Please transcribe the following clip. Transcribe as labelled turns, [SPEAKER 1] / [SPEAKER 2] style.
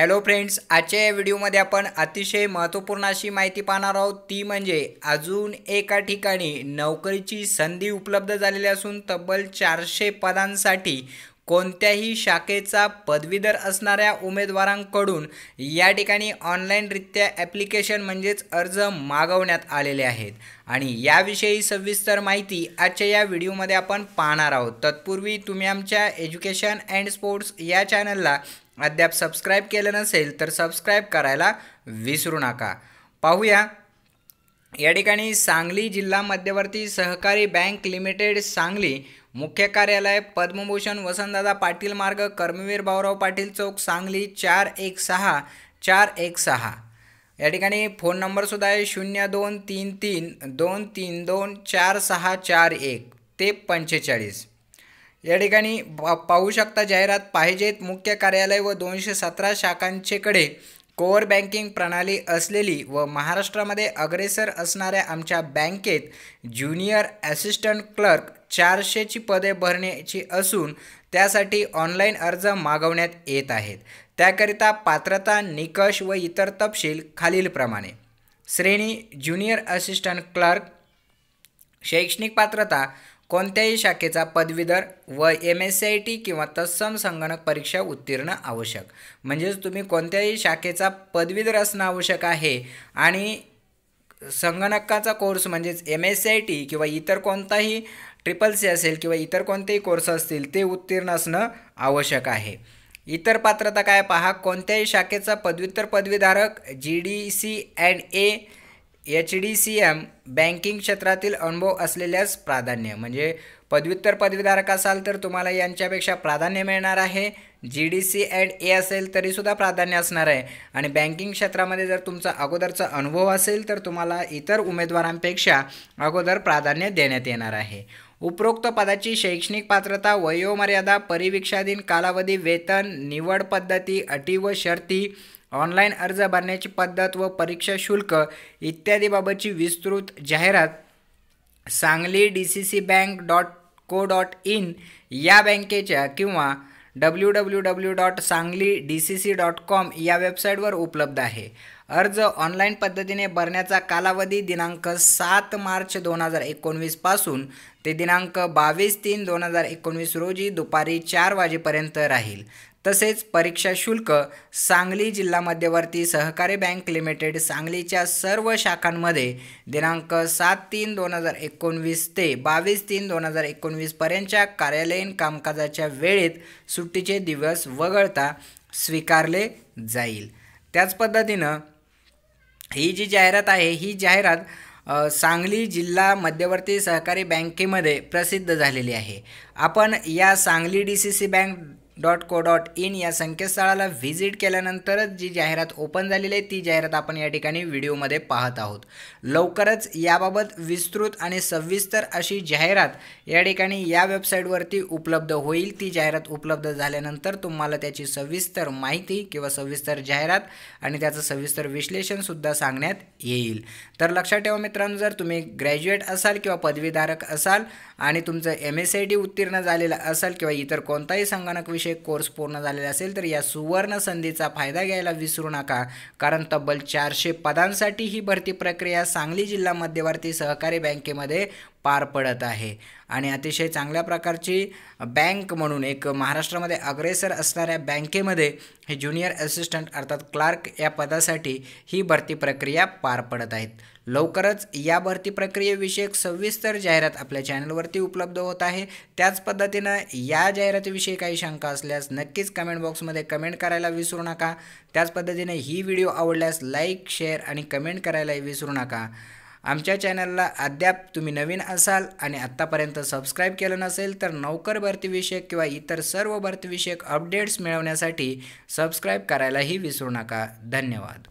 [SPEAKER 1] Hello friends आजच्या या व्हिडिओमध्ये आपण अतिशय महत्त्वपूर्ण अशी माहिती पाहणार आहोत. ती म्हणजे अजून एका ठिकाणी नोकरीची संधी उपलब्ध झालेली असून तब्बल चारशे पदांसाठी कोणत्याही शाखेचा पदवीधर असणाऱ्या उमेदवारांकडून या ठिकाणी ऑनलाईनरित्या ॲप्लिकेशन म्हणजेच अर्ज मागवण्यात आलेले आहेत. आणि याविषयी सविस्तर माहिती आजच्या या व्हिडिओमध्ये आपण पाहणार आहोत. तत्पूर्वी तुम्ही आमच्या एज्युकेशन अँड स्पोर्ट्स या चॅनलला अद्याप सबस्क्राईब केलं नसेल तर सबस्क्राईब करायला विसरू नका. पाहूया. या ठिकाणी सांगली जिल्हा मध्यवर्ती सहकारी बँक लिमिटेड सांगली मुख्य कार्यालय पद्मभूषण वसंतदादा पाटील मार्ग कर्मवीर भाऊराव पाटील चौक सांगली चार एक सहा चार एक सहा. या ठिकाणी फोन नंबरसुद्धा आहे शून्य दोन तीन तीन दोन तीन दोन चार सहा चार एक. ते पंचेचाळीस. या ठिकाणी पाहू शकता जाहिरात पाहिजेत. मुख्य कार्यालय व दोनशे सतरा शाखांचेकडे कोअर बँकिंग प्रणाली असलेली व महाराष्ट्रामध्ये अग्रेसर असणाऱ्या आमच्या बँकेत ज्युनियर ॲसिस्टंट क्लर्क चारशेची पदे भरण्याची असून त्यासाठी ऑनलाईन अर्ज मागवण्यात येत आहेत. त्याकरिता पात्रता निकष व इतर तपशील खालीलप्रमाणे श्रेणी ज्युनियर असिस्टंट क्लर्क शैक्षणिक पात्रता कोणत्याही शाखेचा पदवीधर व M S C I T किंवा तत्सम संगणक परीक्षा उत्तीर्ण आवश्यक. म्हणजेच तुम्ही कोणत्याही शाखेचा पदवीधर असणं आवश्यक आहे आणि संगणकाचा कोर्स म्हणजेच M S C I T किंवा इतर कोणताही ट्रिपल सी असेल किंवा इतर कोणतेही कोर्स असतील ते उत्तीर्ण असणं आवश्यक आहे. इतर पात्रता काय पहा कोणत्याही शाखेचा पदव्युत्तर पदवीधारक G D C and A H D C M banking क्षेत्रातील अनुभव असलेल्यास प्राधान्य म्हणजे पदव्युत्तर पदवीधारक असाल तर तुम्हाला यांच्यापेक्षा प्राधान्य मिळणार आहे. G D C and A असेल तरीसुद्धा प्राधान्य असणार आहे. आणि बँकिंग क्षेत्रामध्ये जर तुमचा अगोदरचा अनुभव असेल तर तुम्हाला इतर उमेदवारांपेक्षा अगोदर प्राधान्य देण्यात येणार आहे. उपरोक्त पदाची शैक्षणिक पात्रता वयोमर्यादा परिवीक्षाधीन कालावधी वेतन निवड पद्धती अटी व शर्ती ऑनलाईन अर्ज भरण्याची पद्धत व परीक्षा शुल्क इत्यादीबाबतची विस्तृत जाहिरात Sangli D C C bank dot co dot in या बँकेच्या किंवा W W W dot Sangli D C C dot com या वेबसाईटवर उपलब्ध आहे. अर्ज ऑनलाईन पद्धतीने भरण्याचा कालावधी दिनांक सात मार्च दोन हजार एकोणवीसपासून ते दिनांक बावीस तीन दोन हजार एकोणवीस रोजी दुपारी चार वाजेपर्यंत राहील. तसेच परीक्षा शुल्क सांगली जिल्हा मध्यवर्ती सहकारी बँक लिमिटेड सांगलीच्या सर्व शाखांमध्ये दिनांक सात तीन दोन हजार एकोणवीस ते बावीस तीन दोन हजार एकोणवीसपर्यंतच्या कार्यालयीन कामकाजाच्या वेळेत सुट्टीचे दिवस वगळता स्वीकारले जाईल. त्याच पद्धतीनं ही जी जाहिरात आहे ही जाहिरात सांगली जिल्हा मध्यवर्ती सहकारी बँकेमध्ये प्रसिद्ध झालेली आहे. आपण या Sangli D C C bank dot co dot in या संकेतस्थळाला व्हिजिट केल्यानंतरच जी जाहिरात ओपन झालेली आहे ती जाहिरात आपण या ठिकाणी व्हिडिओमध्ये पाहत आहोत. लवकरच याबाबत विस्तृत आणि सविस्तर अशी जाहिरात या ठिकाणी या वेबसाईटवरती उपलब्ध होईल. ती जाहिरात उपलब्ध झाल्यानंतर तुम्हाला त्याची सविस्तर माहिती किंवा सविस्तर जाहिरात आणि त्याचं सविस्तर विश्लेषणसुद्धा सांगण्यात येईल. तर लक्षात ठेवा मित्रांनो जर तुम्ही ग्रॅज्युएट असाल किंवा पदवीधारक असाल आणि तुमचं एम एस आय डी उत्तीर्ण झालेलं असाल किंवा इतर कोणताही संगणक विषय कोर्स पूर्ण झालेला असेल तर या सुवर्ण संधीचा फायदा घ्यायला विसरू नका. कारण तब्बल चारशे पदांसाठी ही भरती प्रक्रिया सांगली जिल्हा मध्यवर्ती सहकारी बँकेमध्ये पार पडत आहे. आणि अतिशय चांगल्या प्रकारची बँक म्हणून एक महाराष्ट्रामध्ये अग्रेसर असणाऱ्या बँकेमध्ये हे ज्युनियर असिस्टंट अर्थात क्लार्क या पदासाठी ही भरती प्रक्रिया पार पडत आहेत. लवकरच या भरती प्रक्रियेविषयक सविस्तर जाहिरात आपल्या चॅनलवरती उपलब्ध होत आहे. त्याच पद्धतीनं या जाहिरातीविषयी काही शंका असल्यास नक्कीच कमेंट बॉक्समध्ये कमेंट करायला विसरू नका. त्याच पद्धतीने ही व्हिडिओ आवडल्यास लाईक शेअर आणि कमेंट करायलाही विसरू नका. आमच्या चॅनलला अद्याप तुम्ही नवीन असाल आणि आत्तापर्यंत सबस्क्राईब केलं नसेल तर नौकर भरतीविषयक किंवा इतर सर्व भरतीविषयक अपडेट्स मिळवण्यासाठी सबस्क्राईब करायलाही विसरू नका. धन्यवाद.